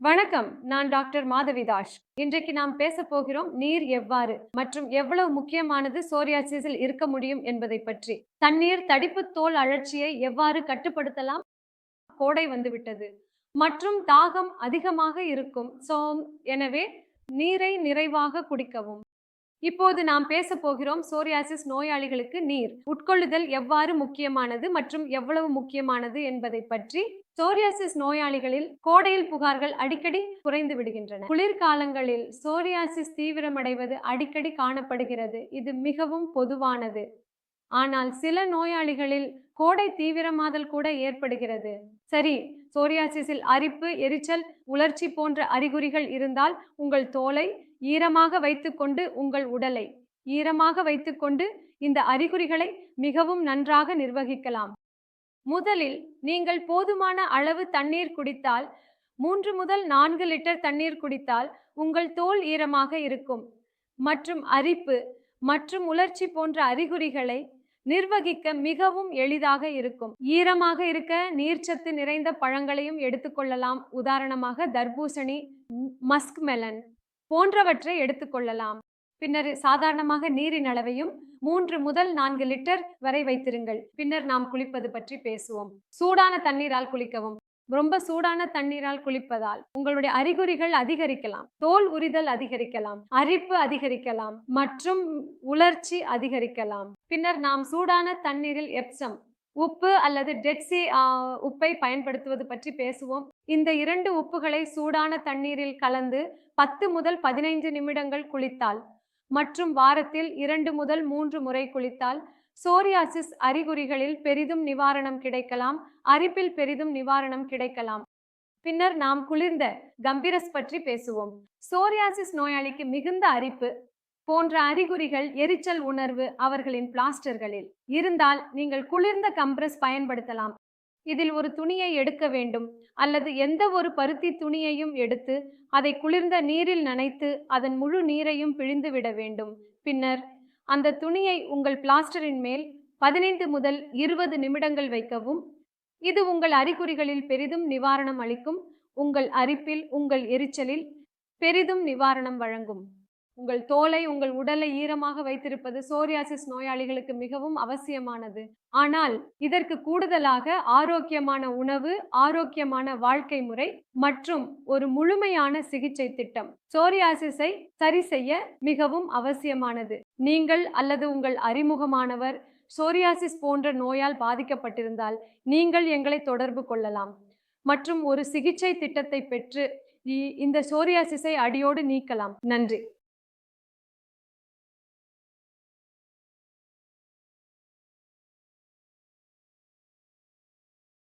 வணக்கம். நான் டாக்டர் மாதவிதாஷ் இன்றைக்கு நாம் பேச போகிறோம் நீர் எவ்வாறு மற்றும் எவ்வளவு முக்கியமானது சோரியாசிஸில் இருக்க முடியும் என்பதை பற்றி. தண்ணீர் தடிப்பு தோல் அழற்சியை எவ்வாறு கட்டுப்படுத்தலாம்? கோடை வந்துவிட்டது. மற்றும் தாகம் அதிகமாக இருக்கும் சோ எனவே நீரை நிறைவாக குடிக்கவும். இப்போது நாம் பேச போகிறோம் சோரியாசிஸ் நோயாளிகளுக்கு நீர். உட்கொள்ளுதல் எவ்வாறு முக்கியமானது மற்றும் எவ்வளவு முக்கியமானது என்பதை பற்றி சோரியாசிஸ் நோயாளிகளில் கோடையில் புகார்கள் அடிக்கடி குறைந்து விடுகின்றன. குளிர்காலங்களில் சோரியாசிஸ் தீவிரமடைவது அடிக்கடி காணப்படுகிறது. இது மிகவும் பொதுவானது. ஆனால் சில நோயாளிகளில் கோடை தீவிரமாதல் கூட ஏற்படுகிறது. சரி சோரியாசிஸில் அரிப்பு எரிச்சல் உலர்ச்சி போன்ற அறிகுறிகள் இருந்தால் உங்கள் தோலை ஈரமாக வைத்துக்கொண்டு உங்கள் உடலை ஈரமாக வைத்துக்கொண்டு இந்த அறிகுறிகளை மிகவும் நன்றாக நிர்வகிக்கலாம். முதலில் நீங்கள் போதுமான அளவு தண்ணீர் குடித்தால் மூன்று முதல் நான்கு லிட்டர் தண்ணீர் குடித்தால் உங்கள் தோல் ஈரமாக இருக்கும். மற்றும் அரிப்பு மற்றும் உலர்ச்சி போன்ற அறிகுறிகளை நிர்வகிக்க மிகவும் எளிதாக இருக்கும். ஈரமாக இருக்க நீர்ச்சத்து நிறைந்த பழங்களையும் எடுத்துக்கொள்ளலாம் உதாரணமாக தர்பூசணி மஸ்க் மெலன் போன்றவற்றை எடுத்துக்கொள்ளலாம் பின்னர் சாதாரணமாக நீரின் அளவையும் மூன்று முதல் நான்கு லிட்டர் வரை வைத்திருங்கள். பின்னர் நாம் குளிப்பது பற்றி பேசுவோம். சூடான தண்ணீரால் குளிக்கவும். ரொம்ப சூடான தண்ணீரால் குளிப்பதால் உங்களுடைய அறிகுறிகள் அதிகரிக்கலாம். தோல் உரிதல் அதிகரிக்கலாம். அரிப்பு அதிகரிக்கலாம். மற்றும் உலர்ச்சி அதிகரிக்கலாம். பின்னர் நாம் சூடான தண்ணீரில் எப்சம் உப்பு அல்லது டெட்சி உப்பை பயன்படுத்துவது பற்றி பேசுவோம். இந்த இரண்டு உப்புகளை சூடான தண்ணீரில் கலந்து பத்து முதல் பதினைந்து நிமிடங்கள் குளித்தால் மற்றும் வாரத்தில் இரண்டு முதல் மூன்று முறை குளித்தால் சோரியாசிஸ் அறிகுறிகளில் பெரிதும் நிவாரணம் கிடைக்கலாம் அரிப்பில் பெரிதும் நிவாரணம் கிடைக்கலாம். பின்னர் நாம் குளிர்ந்த கம்பீரஸ் பற்றி பேசுவோம். சோரியாசிஸ் நோயாளிக்கு மிகுந்த அரிப்பு போன்ற அறிகுறிகள் எரிச்சல் உணர்வு அவர்களின் பிளாஸ்டர்களில். இருந்தால் நீங்கள் குளிர்ந்த கம்ப்ரஸ் பயன்படுத்தலாம். இதில் ஒரு துணியை எடுக்க வேண்டும். அல்லது எந்த ஒரு பருத்தி துணியையும் எடுத்து அதை குளிர்ந்த நீரில் நனைத்து அதன் முழு நீரையும் பிழிந்து விட வேண்டும். பின்னர் அந்த துணியை உங்கள் பிளாஸ்டரின் மேல் பதினைந்து முதல் இருபது நிமிடங்கள் வைக்கவும். இது உங்கள் அறிகுறிகளில் பெரிதும் நிவாரணம் அளிக்கும். உங்கள் அரிப்பில் உங்கள் எரிச்சலில் பெரிதும் நிவாரணம் வழங்கும். உங்கள் தோலை உங்கள் உடலை ஈரமாக வைத்திருப்பது சோரியாசிஸ் நோயாளிகளுக்கு மிகவும் அவசியமானது. ஆனால் இதற்கு கூடுதலாக ஆரோக்கியமான உணவு ஆரோக்கியமான வாழ்க்கை முறை மற்றும் ஒரு முழுமையான சிகிச்சை திட்டம். சோரியாசிஸை சரி செய்ய மிகவும் அவசியமானது. நீங்கள் அல்லது உங்கள் அறிமுகமானவர் சோரியாசிஸ் போன்ற நோயால் பாதிக்கப்பட்டிருந்தால் நீங்கள் எங்களை தொடர்பு கொள்ளலாம். மற்றும் ஒரு சிகிச்சை திட்டத்தை பெற்று இந்த சோரியாசிஸை அடியோடு நீக்கலாம். நன்றி.